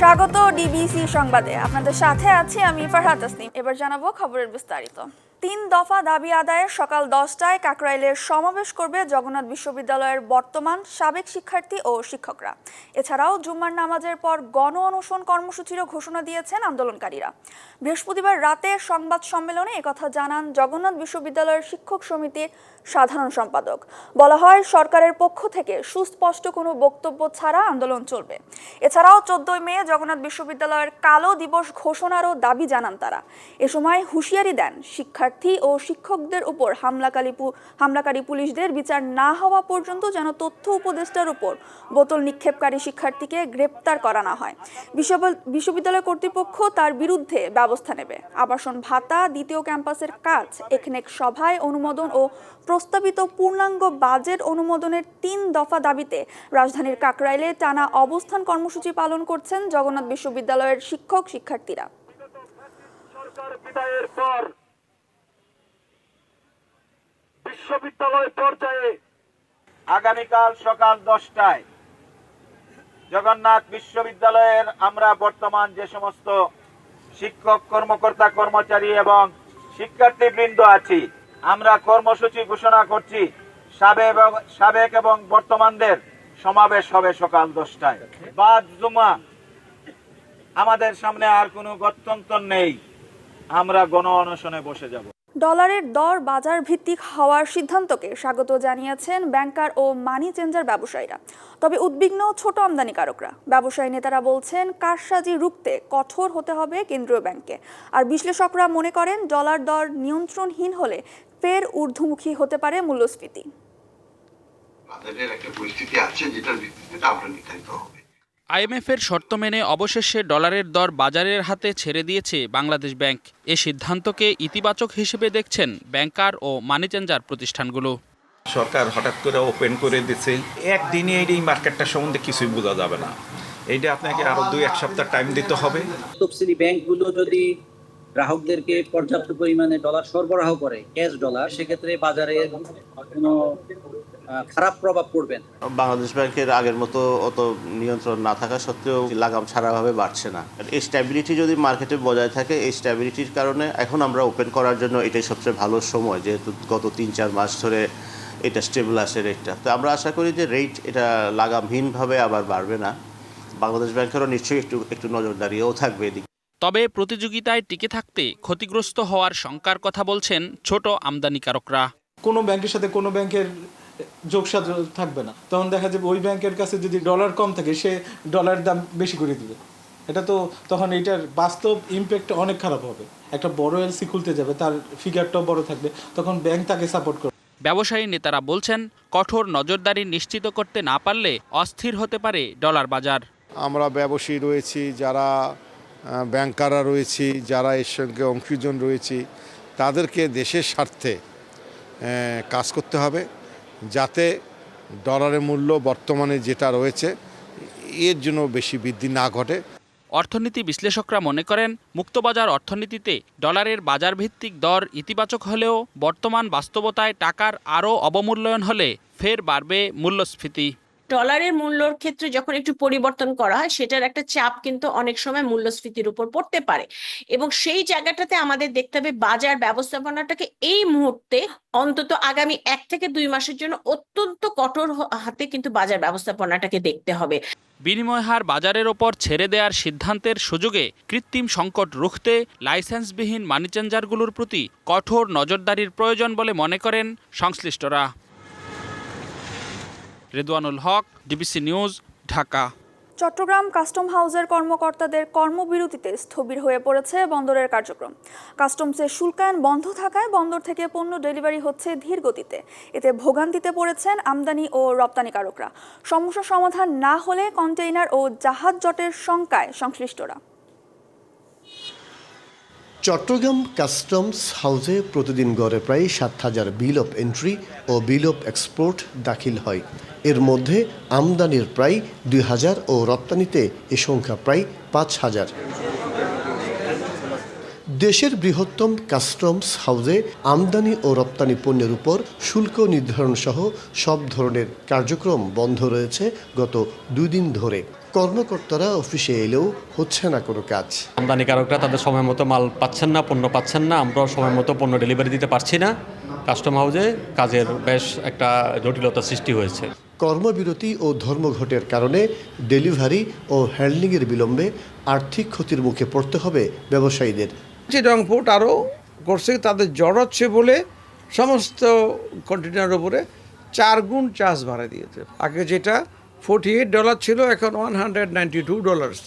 স্বাগত ডিবিসি সংবাদে। আপনাদের সাথে আছি আমি ফারহাত আসনিম এবার জানাব খবরের বিস্তারিত। তিন দফা দাবি আদায়ে সকাল দশটায় কাকরাইলের সমাবেশ করবে জগন্নাথ বিশ্ববিদ্যালয়ের বর্তমান সাবেক শিক্ষার্থী ও শিক্ষকরা। এছাড়াও জুম্মার নামাজের পর গণ অনশন কর্মসূচিরও ঘোষণা দিয়েছেন আন্দোলনকারীরা। বৃহস্পতিবার রাতে সংবাদ সম্মেলনে একথা জানান জগন্নাথ বিশ্ববিদ্যালয়ের শিক্ষক সমিতির সাধারণ সম্পাদক। বলা হয়, সরকারের পক্ষ থেকে সুস্পষ্ট কোনো বক্তব্য ছাড়া আন্দোলন চলবে। এছাড়াও চোদ্দই মে জগন্নাথ বিশ্ববিদ্যালয়ের কালো দিবস ঘোষণারও দাবি জানান তারা। এ সময় হুঁশিয়ারি দেন শিক্ষার্থী ও শিক্ষকদের উপর হামলাকারী হামলাকারী পুলিশদের বিচার না হওয়া পর্যন্ত যেন তথ্য উপদেষ্টার উপর বোতল নিক্ষেপকারী শিক্ষার্থীকে গ্রেপ্তার করা না হয় বিশ্ববিদ্যালয়- কর্তৃপক্ষ তার বিরুদ্ধে ব্যবস্থা নেবে। আবাসন ভাতা, দ্বিতীয় ক্যাম্পাসের কাজ একনেক সভায় অনুমোদন ও প্রস্তাবিত পূর্ণাঙ্গ বাজেট অনুমোদনের তিন দফা দাবিতে রাজধানীর কাকরাইলে টানা অবস্থান কর্মসূচি পালন করছেন জগন্নাথ বিশ্ববিদ্যালয়ের শিক্ষক শিক্ষার্থীরা সরকার বিদায়ের পর বিশ্ববিদ্যালয় পর্যায়ে আগামীকাল সকাল দশটায় জগন্নাথ বিশ্ববিদ্যালয়ের আমরা বর্তমান যে সমস্ত শিক্ষক, কর্মকর্তা, কর্মচারী এবং শিক্ষার্থীবৃন্দ আছি, আমরা কর্মসূচি ঘোষণা করছি, সাবেক এবং বর্তমানদের সমাবেশ হবে সকাল দশটায়। বাদ জুমা। আমাদের সামনে আর কোনো গত্যন্তর নেই। আমরা গণ অনশনে বসে যাব। ডলারের দর বাজার ভিত্তিক হওয়ার সিদ্ধান্তকে স্বাগত জানিয়েছেন ব্যাংকার ও মানি চেঞ্জার ব্যবসায়ীরা। তবে উদ্বিগ্ন ছোট আমদানিকারকরা। ব্যবসায়ী নেতারা বলছেন, কারসাজি রুখতে কঠোর হতে হবে কেন্দ্রীয় ব্যাংকে আর বিশ্লেষকরা মনে করেন, ডলার দর নিয়ন্ত্রণহীন হলে ফের ঊর্ধ্বমুখী হতে পারে মূল্যস্ফীতি। বাজারের একটা পরিস্থিতি আছে যেটার ভিত্তিতে আমরা নির্ধারিত আইএমএফের শর্ত মেনে অবশেষে ডলারের দর বাজারের হাতে ছেড়ে দিয়েছে বাংলাদেশ ব্যাংক। এ সিদ্ধান্তকে ইতিবাচক হিসেবে দেখছেন ব্যাংকার ও মানি চেঞ্জার প্রতিষ্ঠানগুলো। সরকার হঠাৎ করে ওপেন করে দিচ্ছে একদিনে এই মার্কেটটা সম্বন্ধে কিছুই বোঝা যাবে না। এইটা আপনাকে আরও দুই এক সপ্তাহ টাইম দিতে হবে। তফসিলি ব্যাংকগুলো যদি গ্রাহকদেরকে পর্যাপ্ত পরিমাণে ডলার সরবরাহ করে ক্যাশ ডলার সেক্ষেত্রে বাজারে কোনো খারাপ প্রভাব পড়বে না। বাংলাদেশ ব্যাংকের আগের মতো অত নিয়ন্ত্রণ না থাকা সত্ত্বেও লাগাম ছাড়াভাবে বাড়ছে না। এই স্ট্যাবিলিটি যদি মার্কেটে বজায় থাকে এই স্ট্যাবিলিটির কারণে এখন আমরা ওপেন করার জন্য এটাই সবচেয়ে ভালো সময় যেহেতু গত তিন চার মাস ধরে এটা স্টেবল আসে রেটটা তো আমরা আশা করি যে রেট এটা লাগামহীনভাবে আবার বাড়বে না। বাংলাদেশ ব্যাংকেরও নিশ্চয়ই একটু একটু নজরদারিও থাকবে এদিকে। তবে প্রতিযোগিতায় টিকে থাকতে ক্ষতিগ্রস্ত হওয়ার শঙ্কার কথা বলছেন ছোট আমদানিকারকরা। কোনো ব্যাংকের সাথে কোনো ব্যাংকের যোগসাজ থাকবে না। তখন দেখা যাবে ওই ব্যাংকের কাছে যদি ডলার কম থাকে সে ডলার দাম বেশি করে দিবে। এটা তো তখন এটার বাস্তব ইমপ্যাক্ট অনেক খারাপ হবে। একটা বড় এলসি খুলতে যাবে তার ফিগারটাও বড় থাকবে তখন ব্যাংক তাকে সাপোর্ট করবে। ব্যবসায়ী নেতারা বলছেন কঠোর নজরদারি নিশ্চিত করতে না পারলে অস্থির হতে পারে ডলার বাজার। আমরা ব্যবসায়ী রয়েছি যারা ব্যাংকাররা রয়েছি যারা এর সঙ্গে অংশীজন রয়েছি তাদেরকে দেশের স্বার্থে কাজ করতে হবে। যাতে ডলারের মূল্য বর্তমানে যেটা রয়েছে, এর জন্য বেশি বৃদ্ধি না ঘটে। অর্থনীতি বিশ্লেষকরা মনে করেন, মুক্তবাজার অর্থনীতিতে ডলারের বাজার ভিত্তিক দর ইতিবাচক হলেও বর্তমান বাস্তবতায় টাকার আরও অবমূল্যায়ন হলে ফের বাড়বে মূল্যস্ফীতি। ডলারের মূল্যর ক্ষেত্রে যখন একটু পরিবর্তন করা হয়, সেটার একটা চাপ কিন্তু অনেক সময় মূল্যস্ফীতির উপর পড়তে পারে। এবং সেই জায়গাটাতে আমাদের দেখতে হবে, বাজার ব্যবস্থাপনাটাকে এই মুহূর্তে অন্তত আগামী এক থেকে দুই মাসের জন্য অত্যন্ত কঠোর হাতে কিন্তু বাজার ব্যবস্থাপনাটাকে দেখতে হবে। বিনিময় হার বাজারের ওপর ছেড়ে দেওয়ার সিদ্ধান্তের সুযোগে কৃত্রিম সংকট রুখতে লাইসেন্সবিহীন মানি চেঞ্জারগুলোর প্রতি কঠোর নজরদারির প্রয়োজন বলে মনে করেন সংশ্লিষ্টরা। Redwanul Haque, DBC news, Dhaka. Chattogram custom হাউসের কর্মকর্তাদের কর্মবিরতিতে স্থবির হয়ে পড়েছে বন্দরের কার্যক্রম। কাস্টমসের শুল্কায়ন বন্ধ থাকায় বন্দর থেকে পণ্য ডেলিভারি হচ্ছে ধীর গতিতে। এতে ভোগান্তিতে পড়েছেন আমদানি ও রপ্তানিকারকরা। সমস্যা সমাধান না হলে কন্টেইনার ও জাহাজ জটের শঙ্কায় সংশ্লিষ্টরা। চট্টগ্রাম কাস্টমস হাউসে প্রতিদিন গড়ে প্রায় সাত হাজার বিল অফ এন্ট্রি ও বিল অফ এক্সপোর্ট দাখিল হয়। এর মধ্যে আমদানির প্রায় দুই হাজার ও রপ্তানিতে এ সংখ্যা প্রায় পাঁচ হাজার। দেশের বৃহত্তম কাস্টমস হাউসে আমদানি ও রপ্তানি পণ্যের উপর শুল্ক নির্ধারণ সহ সব ধরনের কার্যক্রম বন্ধ রয়েছে গত দুই দিন ধরে। কর্মকর্তারা অফিসে এলেও হচ্ছে না কোনো কাজ। আমদানিকারকরা তাদের সময় মতো মাল পাচ্ছেন না পণ্য পাচ্ছেন না আমরাও সময় মতো পণ্য ডেলিভারি দিতে পারছি না। কাস্টম হাউসে কাজের বেশ একটা জটিলতা সৃষ্টি হয়েছে। কর্মবিরতি ও ধর্মঘটের কারণে ডেলিভারি ও হ্যান্ডলিংয়ের বিলম্বে আর্থিক ক্ষতির মুখে পড়তে হবে ব্যবসায়ীদের। চিটং পোর্ট আরও করছে তাদের জড়াচ্ছে বলে সমস্ত কন্টেনারের উপরে চার গুণ চার্জ ভাড়া দিয়েছে। আগে যেটা ফোর্টি এইট ডলার ছিল এখন one hundred ninety two dollars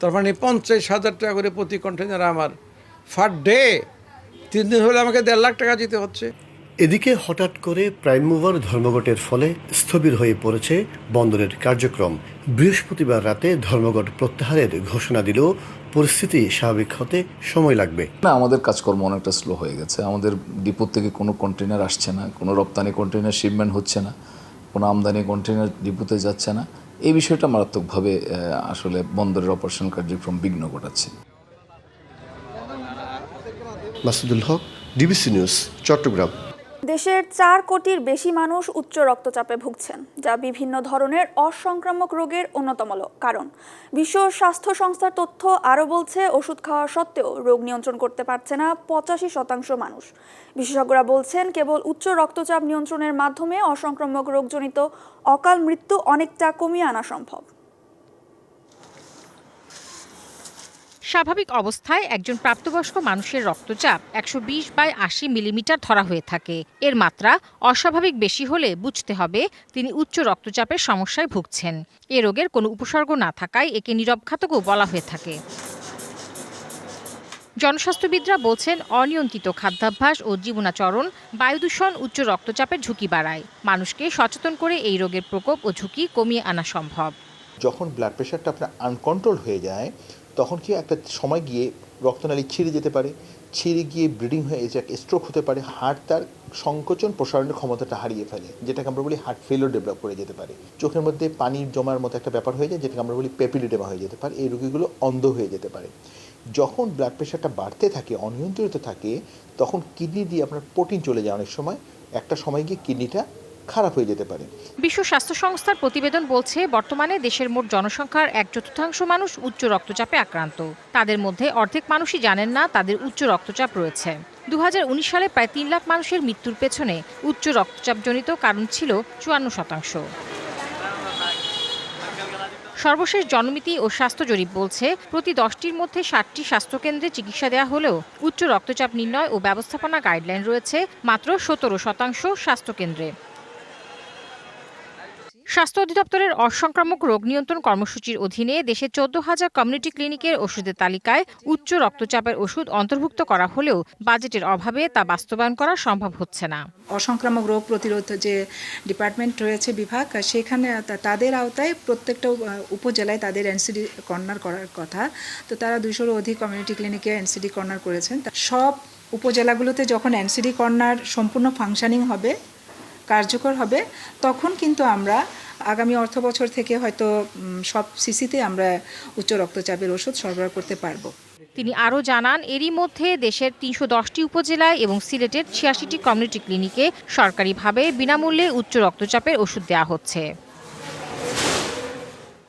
তার মানে পঞ্চাশ হাজার টাকা করে প্রতি কন্টেনার আমার ফার ডে তিন দিন হলে আমাকে দেড় লাখ টাকা দিতে হচ্ছে। এদিকে হঠাৎ করে প্রাইম মুভার ধর্মঘটের ফলে স্থবির হয়ে পড়েছে বন্দরের কার্যক্রম। বৃহস্পতিবার রাতে ধর্মঘট প্রত্যাহারের ঘোষণা দিলেও পরিস্থিতি স্বাভাবিক হতে সময় লাগবে। না আমাদের কাজকর্ম অনেকটা স্লো হয়ে গেছে। আমাদের ডিপো থেকে কোনো কন্টেনার আসছে না কোনো রপ্তানি কন্টেনার শিপমেন্ট হচ্ছে না। কোনো আমদানি কন্টেনার ডিপোতে যাচ্ছে না। এই বিষয়টা মারাত্মকভাবে আসলে বন্দরের অপারেশন কার্যক্রম বিঘ্ন ঘটাচ্ছে। Masudul Haque, DBC news, Chattogram. দেশের চার কোটির বেশি মানুষ উচ্চ রক্তচাপে ভুগছেন, যা বিভিন্ন ধরনের অসংক্রামক রোগের অন্যতম কারণ। বিশ্ব স্বাস্থ্য সংস্থার তথ্য আরও বলছে, ওষুধ খাওয়া সত্ত্বেও রোগ নিয়ন্ত্রণ করতে পারছে না পঁচাশি শতাংশ মানুষ। বিশেষজ্ঞরা বলছেন, কেবল উচ্চ রক্তচাপ নিয়ন্ত্রণের মাধ্যমে অসংক্রামক রোগজনিত অকাল মৃত্যু অনেকটা কমিয়ে আনা সম্ভব। স্বাভাবিক অবস্থায় একজন প্রাপ্তবয়স্ক মানুষের রক্তচাপ একশো বিশ বাই আশি মিলিমিটার ধরা হয়ে থাকে। এর মাত্রা অস্বাভাবিক বেশি হলে বুঝতে হবে তিনি উচ্চ রক্তচাপের সমস্যায় ভুগছেন। এ রোগের কোনো উপসর্গ না থাকায় একে নীরবঘাতকও বলা হয়ে থাকে। জনস্বাস্থ্যবিদরা বলছেন, অনিয়ন্ত্রিত খাদ্যাভ্যাস ও জীবনাচরণ বায়ুদূষণ, উচ্চ রক্তচাপের ঝুঁকি বাড়ায়। মানুষকে সচেতন করে এই রোগের প্রকোপ ও ঝুঁকি কমিয়ে আনা সম্ভব। যখন ব্লাড প্রেশারটা আপনার আনকন্ট্রোল হয়ে যায় তখন কি একটা সময় গিয়ে রক্তনালী ছিঁড়ে যেতে পারে, ছিঁড়ে গিয়ে ব্লিডিং হয়ে যাক স্ট্রোক হতে পারে হার্ট তার সংকোচন প্রসারণের ক্ষমতাটা হারিয়ে ফেলে, যেটাকে আমরা বলি হার্ট ফেলিওর ডেভেলপ করে যেতে পারে। চোখের মধ্যে পানি জমার মতো একটা ব্যাপার হয়ে যায়, যেটাকে আমরা বলি পেপিলিডেমা হয়ে যেতে পারে, এই রোগীগুলো অন্ধ হয়ে যেতে পারে। যখন ব্লাড প্রেশারটা বাড়তে থাকে, অনিয়ন্ত্রিত থাকে, তখন কিডনি দিয়ে আপনার প্রোটিন চলে যায় অনেক সময়। একটা সময় গিয়ে কিডনিটা খারাপ হয়ে যেতে পারে। বিশ্ব স্বাস্থ্য সংস্থার প্রতিবেদন বলছে, বর্তমানে দেশের মোট জনসংখ্যার এক চতুর্থাংশ মানুষ উচ্চ রক্তচাপে আক্রান্ত। তাদের মধ্যে অর্ধেক মানুষই জানেন না তাদের উচ্চ রক্তচাপ রয়েছে। দু হাজার উনিশ সালে প্রায় তিন লাখ মানুষের মৃত্যুর পেছনে উচ্চ রক্তচাপজনিত কারণ ছিল চুয়ান্ন শতাংশ। সর্বশেষ জনমিতি ও স্বাস্থ্য জরিপ বলছে, প্রতি দশটির মধ্যে ষাটটি স্বাস্থ্যকেন্দ্রে চিকিৎসা দেওয়া হলেও উচ্চ রক্তচাপ নির্ণয় ও ব্যবস্থাপনা গাইডলাইন রয়েছে মাত্র সতেরো শতাংশ স্বাস্থ্যকেন্দ্রে। স্বাস্থ্য অধিদপ্তরের অসংক্রামক রোগ নিয়ন্ত্রণ কর্মসূচির অধীনে দেশে চোদ্দ হাজার কমিউনিটি ক্লিনিকের ওষুধের তালিকায় উচ্চ রক্তচাপের ওষুধ অন্তর্ভুক্ত করা হলেও বাজেটের অভাবে তা বাস্তবায়ন করা সম্ভব হচ্ছে না। অসংক্রামক রোগ প্রতিরোধ যে ডিপার্টমেন্ট রয়েছে বিভাগ, সেখানে তাদের আওতায় প্রত্যেকটা উপজেলায় তাদের এনসিডি কর্নার করার কথা। তো তারা দুশোরও অধিক কমিউনিটি ক্লিনিকে এনসিডি কর্নার করেছেন। সব উপজেলাগুলোতে যখন এনসিডি কর্নার সম্পূর্ণ ফাংশনিং হবে, কার্যকর হবে, তখন কিন্তু আমরা আগামী অর্থ বছর থেকে হয়তো সব সিসিতে আমরা উচ্চ রক্তচাপের ওষুধ সরবরাহ করতে পারব। তিনি আরও জানান, এরই মধ্যে দেশের তিনশো দশটি উপজেলায় এবং সিলেটের ছিয়াশিটি কমিউনিটি ক্লিনিকে সরকারিভাবে বিনামূল্যে উচ্চ রক্তচাপের ওষুধ দেওয়া হচ্ছে।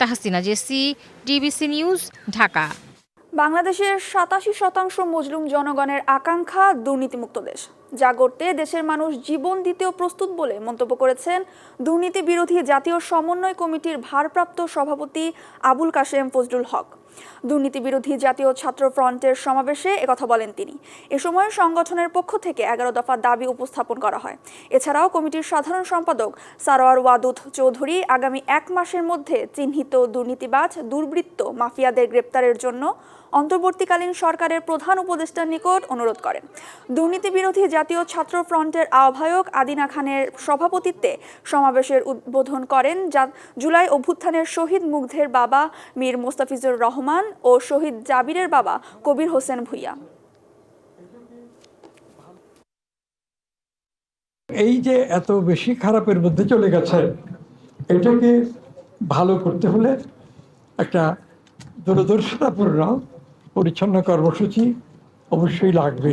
Tahsina Jesy, DBC news, Dhaka. বাংলাদেশের সাতাশি শতাংশ মজলুম জনগণের আকাঙ্ক্ষা দুর্নীতিমুক্ত দেশ। যা গড়তে দেশের মানুষ জীবন দিতেও প্রস্তুত বলে মন্তব্য করেছেন দুর্নীতি বিরোধী জাতীয় সমন্বয় কমিটির ভারপ্রাপ্ত সভাপতি আবুল কাশেম ফজলুল হক। দুর্নীতি বিরোধী জাতীয় ছাত্র ফ্রন্টের সমাবেশে একথা বলেন তিনি। এ সময় সংগঠনের পক্ষ থেকে এগারো দফা দাবি উপস্থাপন করা হয়। এছাড়াও কমিটির সাধারণ সম্পাদক সারোয়ার ওয়াদুদ চৌধুরী আগামী এক মাসের মধ্যে চিহ্নিত দুর্নীতিবাজ, দুর্বৃত্ত মাফিয়াদের গ্রেপ্তারের জন্য অন্তর্বর্তীকালীন সরকারের প্রধান উপদেষ্টার নিকট অনুরোধ করেন। দুর্নীতি বিরোধী জাতীয় ছাত্র ফ্রন্টের আহ্বায়ক আদিনা খানের সভাপতিত্বে সমাবেশের উদ্বোধন করেন যা জুলাই অভ্যুত্থানের শহীদ মুগ্ধের বাবা মীর মোস্তাফিজুর রহমান ও শহীদ জাবিরের বাবা কবির হোসেন ভুইয়া। এই যে এত বেশি খারাপের মধ্যে চলে গেছে, এটাকে ভালো করতে হলে একটা দূরদর্শিতাপূর্ণ পরিচ্ছন্ন কর্মসূচি অবশ্যই লাগবে।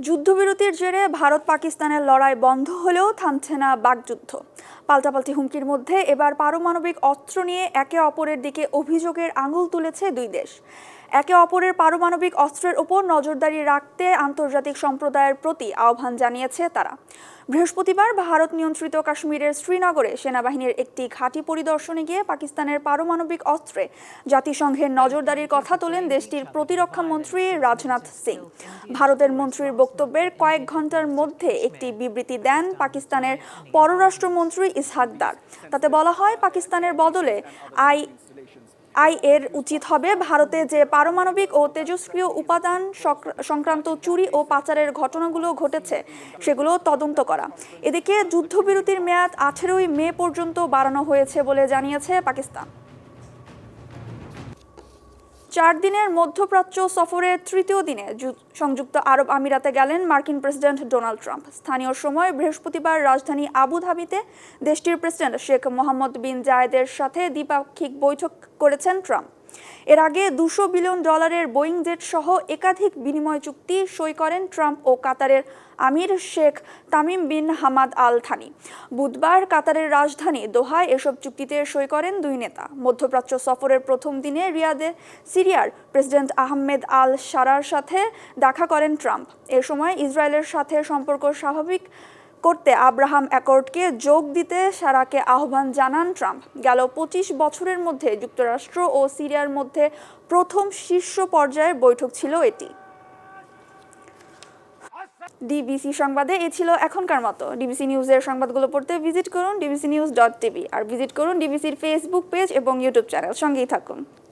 যুদ্ধবিরতির জেরে ভারত পাকিস্তানের লড়াই বন্ধ হলেও থামছে না বাগযুদ্ধ পাল্টাপাল্টি হুমকির মধ্যে এবার পারমাণবিক অস্ত্র নিয়ে একে অপরের দিকে অভিযোগের আঙুল তুলেছে দুই দেশ। একে অপরের পারমাণবিক অস্ত্রের ওপর নজরদারি রাখতে আন্তর্জাতিক সম্প্রদায়ের প্রতি আহ্বান জানিয়েছে তারা। বৃহস্পতিবার ভারত নিয়ন্ত্রিত কাশ্মীরের শ্রীনগরে সেনাবাহিনীর একটি ঘাঁটি পরিদর্শনে গিয়ে পাকিস্তানের পারমাণবিক অস্ত্রে জাতিসংঘের নজরদারির কথা তোলেন দেশটির প্রতিরক্ষা মন্ত্রী রাজনাথ সিং। ভারতের মন্ত্রীর বক্তব্যের কয়েক ঘণ্টার মধ্যে একটি বিবৃতি দেন পাকিস্তানের পররাষ্ট্রমন্ত্রী ইসহাক দার। তাতে বলা হয়, পাকিস্তানের বদলে আই আই এর উচিত হবে ভারতে যে পারমাণবিক ও তেজস্ক্রিয় উপাদান সংক্রান্ত চুরি ও পাচারের ঘটনাগুলো ঘটেছে, সেগুলো তদন্ত করা। এদিকে যুদ্ধবিরতির মেয়াদ আঠেরোই মে পর্যন্ত বাড়ানো হয়েছে বলে জানিয়েছে পাকিস্তান। চার দিনের মধ্যপ্রাচ্য সফরের তৃতীয় দিনে সংযুক্ত আরব আমিরাতে গেলেন মার্কিন প্রেসিডেন্ট ডোনাল্ড ট্রাম্প। স্থানীয় সময় বৃহস্পতিবার রাজধানী আবুধাবিতে দেশটির প্রেসিডেন্ট শেখ মোহাম্মদ বিন জায়েদের সাথে দ্বিপাক্ষিক বৈঠক করেছেন ট্রাম্প। এর আগে দুশো বিলিয়ন ডলারের বোয়িং জেট সহ একাধিক বিনিময় চুক্তি সই করেন ট্রাম্প ও কাতারের emir Sheikh Tamim bin Hamad al Thani বুধবার কাতারের রাজধানী দোহায় এসব চুক্তিতে সই করেন দুই নেতা। মধ্যপ্রাচ্য সফরের প্রথম দিনে রিয়াদে সিরিয়ার প্রেসিডেন্ট আহমেদ আল সারার সাথে দেখা করেন ট্রাম্প। এ সময় ইসরায়েলের সাথে সম্পর্ক স্বাভাবিক করতে আব্রাহাম অ্যাকর্ডকে যোগ দিতে সারাকে আহ্বান জানান ট্রাম্প। গেল পঁচিশ বছরের মধ্যে যুক্তরাষ্ট্র ও সিরিয়ার মধ্যে প্রথম শীর্ষ পর্যায়ের বৈঠক ছিল এটি। ডিবিসি সংবাদে এ ছিল এখনকার মতো। ডিবিসি নিউজের সংবাদগুলো পড়তে ভিজিট করুন ডিবিসি নিউজ ডট টিভি। আর ভিজিট করুন ডিবিসির ফেসবুক পেজ এবং ইউটিউব চ্যানেল। সঙ্গেই থাকুন।